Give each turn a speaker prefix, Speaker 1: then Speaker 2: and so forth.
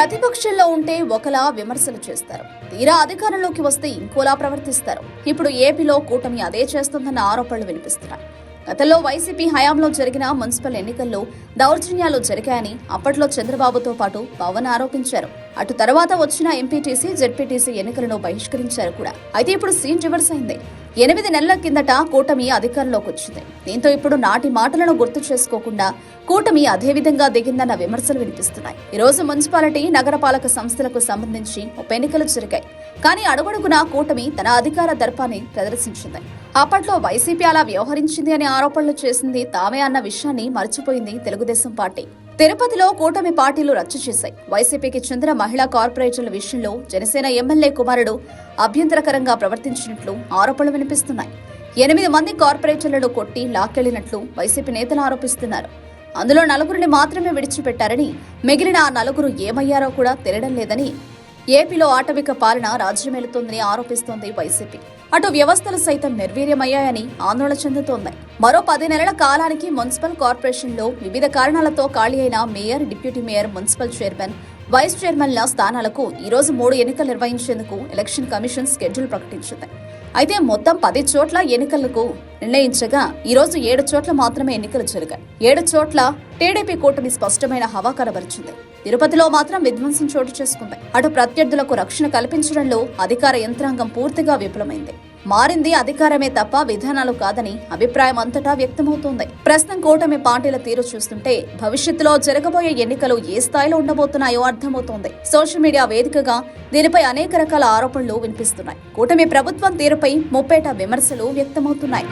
Speaker 1: ప్రతిపక్షంలో ఉంటే ఒకలా విమర్శలు చేస్తారు. తీరా అధికారంలోకి వస్తే ఇంకోలా ప్రవర్తిస్తారు. ఇప్పుడు ఏపీలో కూటమి అదే చేస్తుందన్న ఆరోపణలు వినిపిస్తున్నాయి. గతంలో వైసీపీ హయాంలో జరిగిన మున్సిపల్ ఎన్నికల్లో దౌర్జన్యాలు జరిగాయని అప్పట్లో చంద్రబాబుతో పాటు పవన్ ఆరోపించారు. అటు తర్వాత వచ్చిన ఎంపీటీసీ జెడ్పీటీసీ ఎన్నికలను బహిష్కరించారు కూడా. అయితే ఇప్పుడు సీన్ రివర్స్ అయింది. ఎనిమిది నెలల కిందట కూటమి అధికారంలోకి వచ్చింది. దీంతో ఇప్పుడు నాటి మాటలను గుర్తు చేసుకోకుండా కూటమి అదే విధంగా దిగిందన్న విమర్శలు వినిపిస్తున్నాయి. ఈ రోజు మున్సిపాలిటీ నగరపాలక సంస్థలకు సంబంధించి ఉప ఎన్నికలు జరిగాయి. కానీ అడుగడుగునా కూటమి తన అధికార దర్పాన్ని ప్రదర్శించింది. అప్పట్లో వైసీపీ అలా వ్యవహరించింది అనే ఆరోపణలు చేసింది తామే అన్న విషయాన్ని మర్చిపోయింది తెలుగుదేశం పార్టీ. తిరుపతిలో కూటమి పార్టీలు రచ్చ చేశాయి. వైసీపీకి చెందిన మహిళా కార్పొరేటర్ల విషయంలో జనసేన ఎమ్మెల్యే కుమారుడు అభ్యంతరకరంగా ప్రవర్తించినట్లు ఆరోపణలు వినిపిస్తున్నాయి. ఎనిమిది మంది కార్పొరేటర్లను కొట్టి లాక్కెళ్ళినట్లు వైసీపీ నేతలు ఆరోపిస్తున్నారు. అందులో నలుగురిని మాత్రమే విడిచిపెట్టారని మిగిలిన ఆ నలుగురు ఏమయ్యారో కూడా తెలియడం లేదని ఏపీలో ఆటవిక పాలన రాజ్యమేలుతోందని ఆరోపిస్తోంది వైసీపీ. అటు వ్యవస్థలు సైతం నిర్వీర్యమయ్యాయని ఆందోళన చెందుతోంది. మరో పది నెలల కాలానికి మున్సిపల్ కార్పొరేషన్లో వివిధ కారణాలతో ఖాళీ అయిన mayor deputy mayor municipal chairman vice చైర్మన్ల స్థానాలకు ఈ రోజు మూడు ఎన్నికలు నిర్వహించేందుకు ఎలక్షన్ కమిషన్ స్కెడ్యూల్ ప్రకటించింది. అయితే మొత్తం పది చోట్ల ఎన్నికలకు నిర్ణయించగా ఈరోజు ఏడు చోట్ల మాత్రమే ఎన్నికలు జరిగాయి. ఏడు చోట్ల టీడీపీ కూటమి స్పష్టమైన హవా కనబరిచింది. తిరుపతిలో మాత్రం విధ్వంసం చోటు చేసుకుంది. అటు ప్రత్యర్థులకు రక్షణ కల్పించడంలో అధికార యంత్రాంగం పూర్తిగా విఫలమైంది. మారింది అధికారమే తప్ప విధానాలు కాదని అభిప్రాయం అంతటా వ్యక్తమవుతోంది. ప్రస్తుతం కూటమి పార్టీల తీరు చూస్తుంటే భవిష్యత్తులో జరగబోయే ఎన్నికలు ఏ స్థాయిలో ఉండబోతున్నాయో అర్థమవుతోంది. సోషల్ మీడియా వేదికగా దీనిపై అనేక రకాల ఆరోపణలు వినిపిస్తున్నాయి. కూటమి ప్రభుత్వం తీరుపై ముప్పేట విమర్శలు వ్యక్తమవుతున్నాయి.